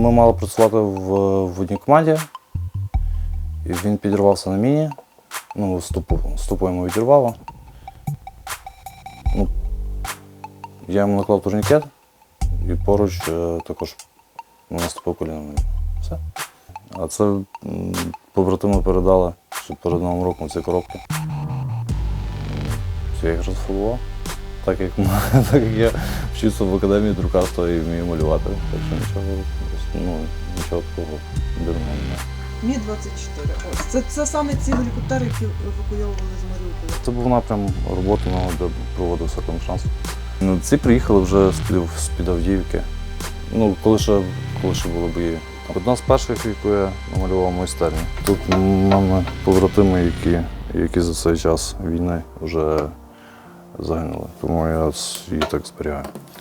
Ми мали працювати в, в одній команді, і він підірвався на міні. Ну, ступу, ступу йому відірвало. Ну, я йому наклав турнікет і поруч е, також наступив коліном. на. Все. А це побратими передали, що перед Новим роком ці коробки. Я їх розфарбував. Так як, так як я вчився в академії друкарства і вмію малювати, так що нічого, ну, нічого такого дивного немає. Мі-24. Ось. Це, це саме ці гелікоптери, які евакуйовували з Маріуполя. Це був напрям роботи, де проводився конференс. Ну, ці приїхали вже з-під, Авдіївки. Ну, коли ще, коли ще були бої. Одна з перших, яку я намалював майстерню. Тут мене побратими, які, які за цей час війни вже загинули. Тому я її так зберігаю.